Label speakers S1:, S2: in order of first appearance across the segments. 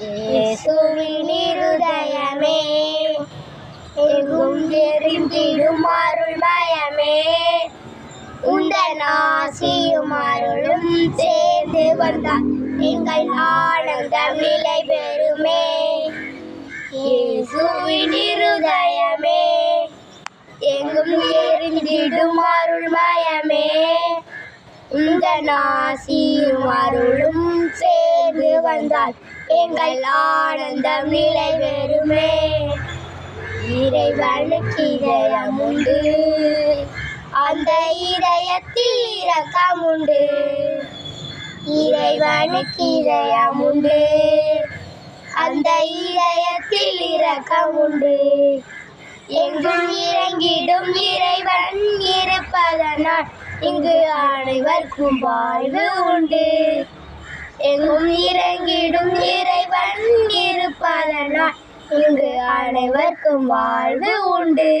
S1: இயேசுவின் இருதயமே. எங்கும் எரிந்திடும் அருள் மயமே உந்தன் ஆசியும் அருளும் சேர்ந்து வந்தார். எங்கள் ஆனந்தம் நிலை பெறுமே இயேசுவின் இருதயமே. எங்கும் எரிந்திடும் அருள் மயமே உந்தன் ஆசியும் அருளும் சே வந்தால் எங்கள் ஆனந்தம் நிறைவேறுமே. இறைவனுக்கு இதயம் உண்டு. அந்த இதயத்தில் இரக்கம் உண்டு. இறைவனுக்கு இதயம் உண்டு. அந்த இதயத்தில் இரக்கம் உண்டு. எங்கும் இறங்கிடும் இறைவன் இருப்பதனால் இங்கு அனைவருக்கும் வாழ்வு உண்டு. எங்கும் இறங்கிடும். இறைவன் இருப்பதனால் இங்கு அனைவருக்கும் வாழ்வு உண்டு.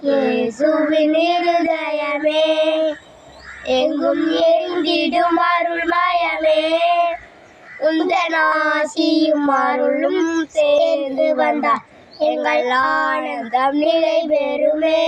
S1: இயேசுவின் இருதயமே எங்கும் எரிந்திடும் அருள் மயமே. உந்தன் ஆசியும் அருளும் சேர்ந்து வந்தார் எங்கள் ஆனந்தம் நிலை பெறுமே